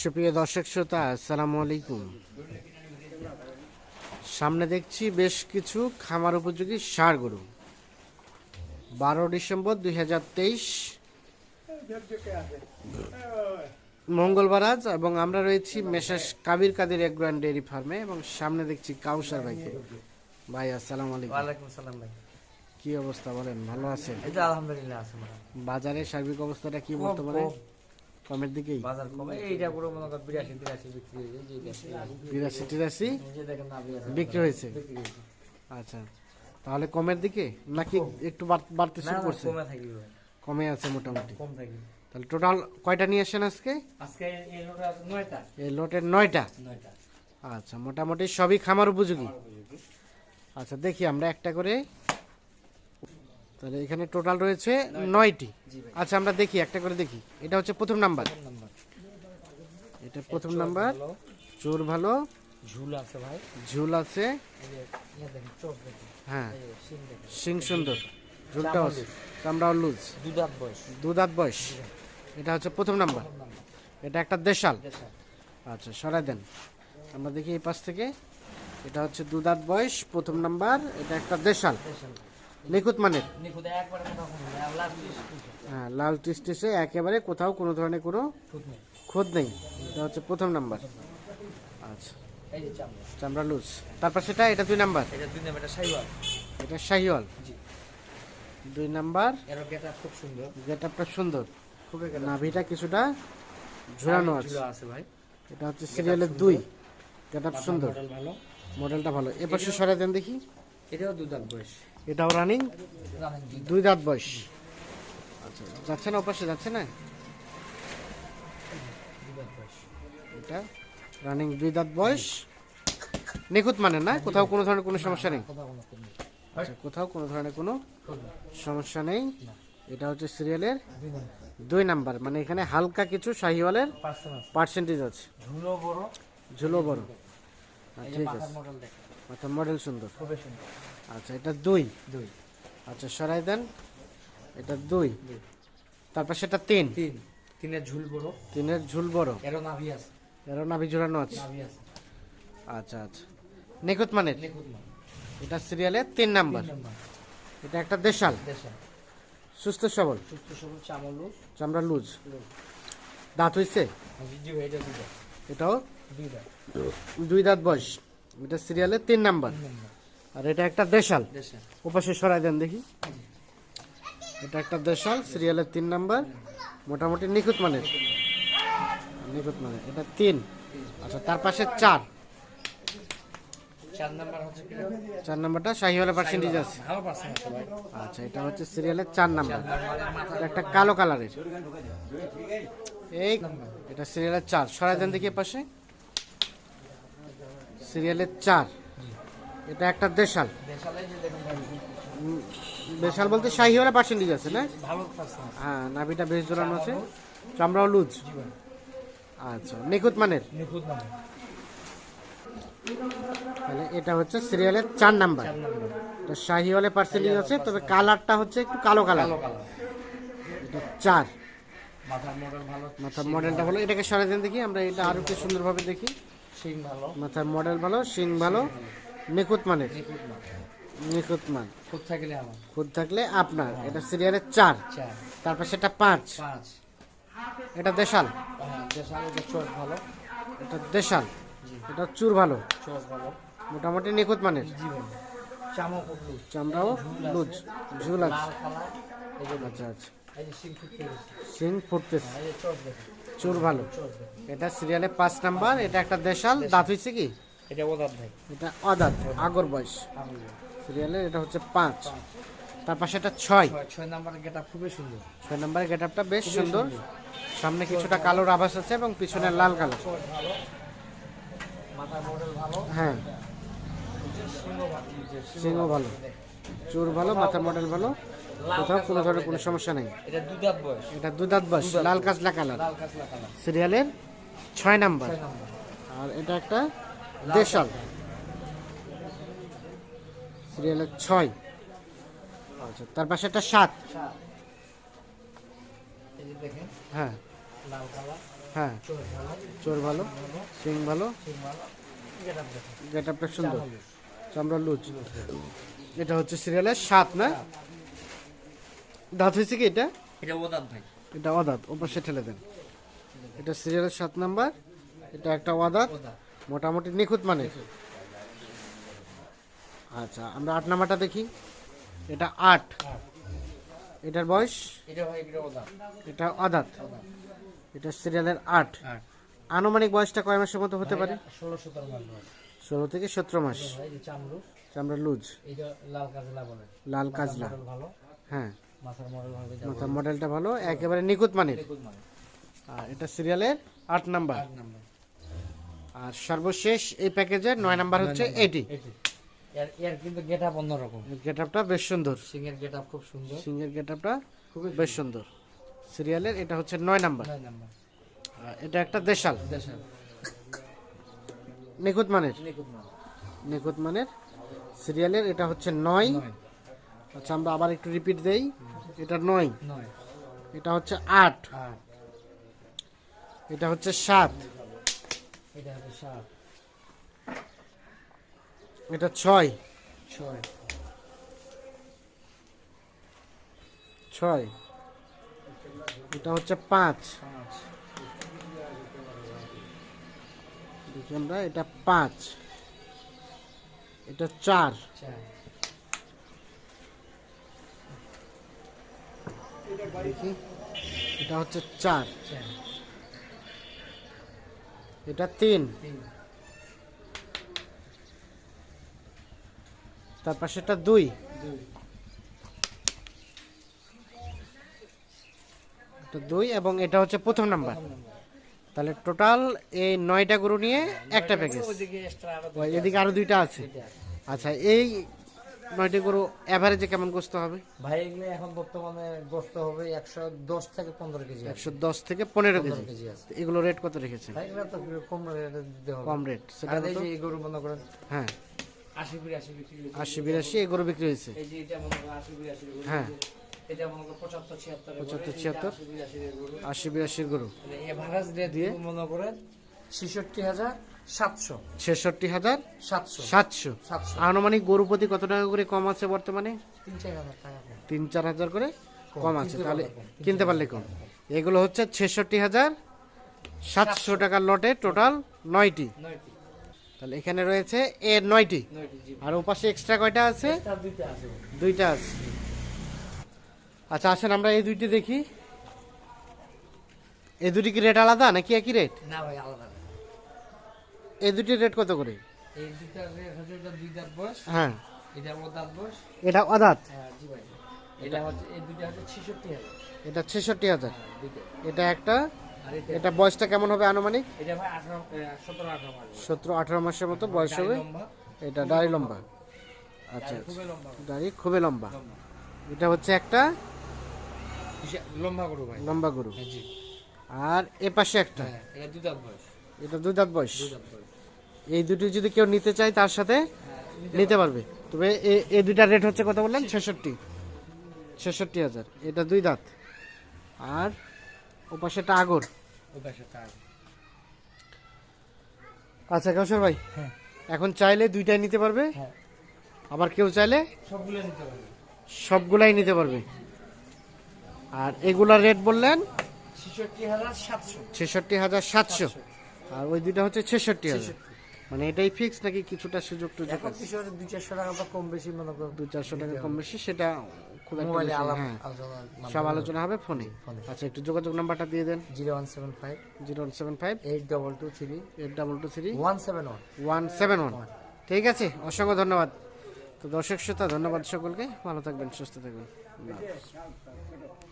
সুপ্রিয় দর্শক শ্রোতা আসসালামু আলাইকুম। সামনে দেখছি বেশ কিছু খামার উপযোগী ষাঁড় গরু। বারো ডিসেম্বর দুই হাজার তেইশ। মঙ্গলবার আজ এবং আমরা রয়েছি Messrs Kabir Kader agro and dairy ফার্মে এবং সামনে দেখছি কাউসার ভাইকে। ভাই আসসালামু আলাইকুম। ওয়ালাইকুম সালাম ভাই। কি অবস্থা বলেন ভালো আছেন? এই তো আলহামদুলিল্লাহ আছে বাজারের সার্বিক অবস্থাটা কি বলতে কম। কমের দিকেই? বাজার কমে এইটা পুরো মনে করেন বিরাশি তিরাশি বিক্রি হয়েছে বিরাশি বিরাশি। বিক্রি হয়েছে? আচ্ছা তাহলে কমের দিকে? নাকি একটু বাড়- বাড়তে শুরু করছে? কমে আছে মোটামুটি। কম তাহলে টোটাল কয়টা নিয়ে আসেন আজকে? আজকে এই নয়টা। লটের নয়টা? নয়টা। আচ্ছা মোটামুটি সবই খামার উপযোগী। আচ্ছা দেখি আমরা একটা করে তাহলে এখানে টোটাল রয়েছে নয়টি। আচ্ছা আমরা দেখি একটা করে দেখি। এটা হচ্ছে প্রথম নাম্বার। এটা প্রথম নাম্বার। চোর ভালো। ঝুল আছে ভাই। ঝুল আছে। হ্যাঁ। সিং সুন্দর। ঝুলটাও আছে চামড়াও লুজ। দুধাত বয়স। দুদাঁত বয়স। এটা হচ্ছে প্রথম নাম্বার। এটা একটা দেশাল। আচ্ছা সরাই দেন। আমরা দেখি এই পাশ থেকে। এটা হচ্ছে দুদাঁত বয়স প্রথম নাম্বার। এটা একটা দেশাল। দেশা নিখুঁত মানের? হ্যাঁ লাল টিস্টিসে একেবারে কোথাও কোনো ধরনের কোনো খোঁজ নেই। এটা হচ্ছে প্রথম নাম্বার। আচ্ছা। চামড়া। লুজ তারপর সেটা এটা দুই নাম্বার? এটা এটা শাহিওয়াল। দুই নাম্বার। খুব সুন্দর। গেট আপটা সুন্দর নাভিটা কিছুটা ঝুলানো আছে। ভাই। এটা হচ্ছে সিরিয়ালের দুই। গেট আপ সুন্দর। মডেলটা ভালো। এ পাশে সরাই দেন দেখি। এটাও দুধাত বয়স এটাও রানিং দুই দাঁত বয়স। আচ্ছা যাচ্ছে না ওপাশে যাচ্ছে না? এটা রানিং দুই দাঁত বয়স। নিখুঁত মানে না? কোথাও কোনো ধরনের কোনো সমস্যা নেই? আচ্ছা কোথাও কোনো ধরনের কোনো সমস্যা নেই। এটা হচ্ছে সিরিয়ালের দুই নাম্বার। মানে এখানে হালকা কিছু শাহিওয়ালের পার্সেন্টেজ আছে। ঝুলো বড়। ঝুলো বড়। আচ্ছা, এই যে ঠিক আছে। আচ্ছা মডেল সুন্দর। খুবই সুন্দর। আচ্ছা এটা দুই। দুই। আচ্ছা সরাই দেন। এটা দুই। দুই। তারপর সেটা তিন। তিন। তিনের ঝুল বড়। তিনের ঝুল বড়। এরও নাভি আছে। এরও নাভি ঝুলানো আছে। নাভি আছে। আচ্ছা আচ্ছা। নিখুঁত মানের? নিখুঁত মান এটা সিরিয়ালের তিন নাম্বার। এটা একটা দেশাল। দেশা সুস্থ সবল। সুস্থ সবল চামলু চামড়া লুজ। দাঁত হইছে? জি ভাই এটা এটাও? দুইটা দুই দাঁত বয়স। এটা সিরিয়ালের নাম্বার। তিন নাম্বার। আর এটা একটা দেশাল। দেশা ওপাশে সরাই দেন দেখি। এটা একটা দেশাল সিরিয়ালের তিন নাম্বার। মোটামুটি নিখুঁত মানের। নিখুঁত মানের। এটা তিন। আচ্ছা তার পাশে চার। চার নাম্বারটা শাহিওয়ালা পার্সেন্টেজ আছে পার্সেন্ট আছে আচ্ছা এটা হচ্ছে সিরিয়ালের চার নাম্বার। একটা কালো কালারের। এই এটা সিরিয়ালের চার। সরাই দেন দেখি পাশে সিরিয়ালের চার। এটা একটা দেশাল। দেশাল বলতে শাহিওয়ালা পার্সেন্টেজ আছে না? হ্যাঁ নাভিটা বেশ জোরানো আছে। চামড়াও লুজ। আচ্ছা নিখুঁত মানের? তাহলে এটা হচ্ছে সিরিয়ালের চার নাম্বার। এটা শাহিওয়ালে পার্সেন্টেজ আছে তবে কালারটা হচ্ছে একটু কালো কালার। এটা চার। মাথার মডেল ভালো মাথার মডেলটা ভালো। এটাকে সরাই দেন দেখি আমরা এটা আরও একটু সুন্দরভাবে দেখি। সিং ভালো। মাথার মডেল ভালো শিং ভালো। নিখুঁত মানের নিখুঁত মান। নিখুঁত মান। খুব থাকলে আমার। খুদ থাকলে আপনার। এটা সিরিয়ালের চার। চার। তারপর সেটা পাঁচ। পাঁচ। এটা দেশাল। হ্যাঁ দেশাল এটা চোখ ভালো। এটা দেশাল। এটা চুর ভালো। চোখ ভালো। মোটামুটি নিখুঁত মানের। চামড়াও লুজ। ঝুল আছে। আচ্ছা আচ্ছা। সিং ফুটতেছে। এই যে চোখ দেখেন চুর ভালো। এটা সিরিয়ালে পাঁচ নাম্বার। এটা একটা দেশাল। দাঁত হয়েছে কি? এটা ওদার ভাই। এটা অদাঁত আগর বয়স। আমি সিরিয়ালের এটা হচ্ছে পাঁচ। তার পাশে এটা ছয়। ছয় ছয় নাম্বার গেটা খুবই সুন্দর। ছয় নাম্বার গেট আপটা বেশ সুন্দর। সামনে কিছুটা কালোর আভাস আছে এবং পিছনে লাল ভালো হ্যাঁ। সিংহ ভালো। চুর ভালো মাথার মডেল ভালো। কোথাও কোনো ধরনের কোনো সমস্যা নেই। এটা দুধাত বয়স। এটা বয়স। লাল কাঁচলা কালার। সিরিয়ালের ছয় নাম্বার। আর এটা একটা দেশাল। সিরিয়ালের ছয়। আচ্ছা তার পাশে একটা সাত। হ্যাঁ। হ্যাঁ। চোর ভালো। সিং ভালো। গেট আপটা সুন্দর। চামড়া লুজ। এটা হচ্ছে সিরিয়ালের সাত না? দাঁত হয়েছে কি এটা? এটা ভাই। অদাত ও ঠেলে দেন। এটা সিরিয়ালের সাত নাম্বার। এটা একটা অদাত মোটামুটি নিখুঁত মানে? আচ্ছা আমরা আট নাম্বারটা দেখি। এটা আট। এটার বয়স? এটা অদাত এটা সিরিয়ালের আট। আনুমানিক বয়সটা কয় মাসের মতো হতে পারে? ষোলো থেকে সতেরো মাস। চামড়ু। লুজ। লাল কাজলা হ্যাঁ। মাথার মডেলটা ভালো একেবারে নিখুঁত মানের। মানে আর এটা সিরিয়ালের আট নাম্বার। আর সর্বশেষ এই প্যাকেজের নয় নাম্বার হচ্ছে এটি। এর কিন্তু গেট আপ অন্যরকম গেট আপটা বেশ সুন্দর। সিংয়ের গেট আপ খুব সুন্দর। সিংহের গেট আপটা বেশ সুন্দর। সিরিয়ালের এটা হচ্ছে নয় নাম্বার। এটা একটা দেশাল। নিখুঁত মানের। নিখুঁত মানের। সিরিয়ালের এটা হচ্ছে নয়। আচ্ছা আমরা আবার একটু রিপিট দেই। এটা নয়। এটা হচ্ছে আট। এটা হচ্ছে সাত। এটা হচ্ছে সাত। এটা ছয়? ছয়। ছয়? এটা হচ্ছে পাঁচ। আমরা এটা পাঁচ। এটা চার। এটা হচ্ছে চার। এটা তিন। তার এটা দুই। দুই। এবং এটা হচ্ছে প্রথম নাম্বার। তাহলে টোটাল এই নয়টা গরু নিয়ে একটা প্যাকেজ এদিকে আরও দুইটা আছে। আচ্ছা এই নয়টি গরু অ্যাভারেজে কেমন গোস্ত হবে? ভাই এগুলো এখন বর্তমানে গোস্ত হবে একশো দশ থেকে পনেরো কেজি একশো দশ থেকে পনেরো কেজি। কেজি আছে। এগুলো রেট কত রেখেছেন? ভাই এগুলো তো কম রেটে দিতে হবে। কম রেট সেটা এই গরু মনে করেন হ্যাঁ। আশি বিরাশি বিক্রি আশি বিরাশি এই গরু বিক্রি হয়েছে। এই যে এটা মনে করেন আশি বিরাশি হ্যাঁ। এটা পঁচাত্তর ছিয়াত্তর। আশি বিরাশির গরু। এভারেজ রেট দিয়ে মনে করেন ছেষট্টি হাজার সাতশো। ছেষট্টি হাজার সাতশো। সাতশো। আনুমানিক গরু প্রতি কত টাকা করে কম আছে বর্তমানে? তিন চার হাজার করে। কম। আছে। তাহলে কিনতে পারলে কম। এগুলো হচ্ছে ছেষট্টি হাজার সাতশো টাকার লটে টোটাল নয়টি। তাহলে এখানে রয়েছে এ নয়টি। আর ওপাশে এক্সট্রা কয়টা আছে? দুইটা আছে। আচ্ছা আসেন আমরা এই দুইটি দেখি। এই দুটি কি রেট আলাদা নাকি একই রেট না ভাই আলাদা। এই দুটির রেট কত করে? এই দুইটা রেট হচ্ছে এটা দুই দাঁত বয়স। হ্যাঁ। এটা ও বয়স। এটা অদাত হ্যাঁ জি ভাই। এটা হচ্ছে এই দুইটা হচ্ছে ছেষট্টি হাজার। এটা ছেষট্টি হাজার। হ্যাঁ, এটা একটা? এটা বয়সটা কেমন হবে আনুমানিক? এটা ভাই সতেরো আঠারো মাসের মতো বয়স হবে? এটা দাড়ি লম্বা। আচ্ছা দাড়ি খুবই লম্বা। লম্বা। এটা হচ্ছে একটা? লম্বা গরু ভাই। লম্বা গরু। হ্যাঁ আর এ পাশে একটা? এটা দুই দাঁত বয়স। এটা দুই দাঁত বয়স। এই দুটি যদি কেউ নিতে চায় তার সাথে নিতে পারবে। তবে এই দুইটার রেট হচ্ছে কত বললেন? ছেষট্টি। ছেষট্টি হাজার। এটা দুই দাঁত। আর ও পাশেটা আগর। আচ্ছা কাউসর ভাই হ্যাঁ। এখন চাইলে দুইটাই নিতে পারবে। হ্যাঁ। আবার কেউ চাইলে সবগুলো নিতে পারবে। সবগুলাই নিতে পারবে। আর এগুলার রেট বললেন? ছেষট্টি হাজার সাতশো। আর ওই দুইটা হচ্ছে ছেষট্টি হাজার। মানে এটাই ফিক্স নাকি কিছুটা সুযোগ টুযোগ এখন আছে? কিছু দুই চারশো টাকা বা কম বেশি মনে করো। দু চারশো টাকা কম বেশি সেটা খুব একটা মোবাইলে বেশি না, আলাপ হ্যাঁ। আলোচনা সব আলোচনা হবে ফোনে? ফোনে। আচ্ছা একটু যোগাযোগ নাম্বারটা দিয়ে দেন। Zero one seven five. Zero one seven five. Eight double two three. Eight double two three. One seven one. One seven one. ঠিক আছে অসংখ্য ধন্যবাদ। তো দর্শক শ্রোতা ধন্যবাদ সকলকে। ভালো থাকবেন সুস্থ থাকবেন। আল্লাহ হাফেজ।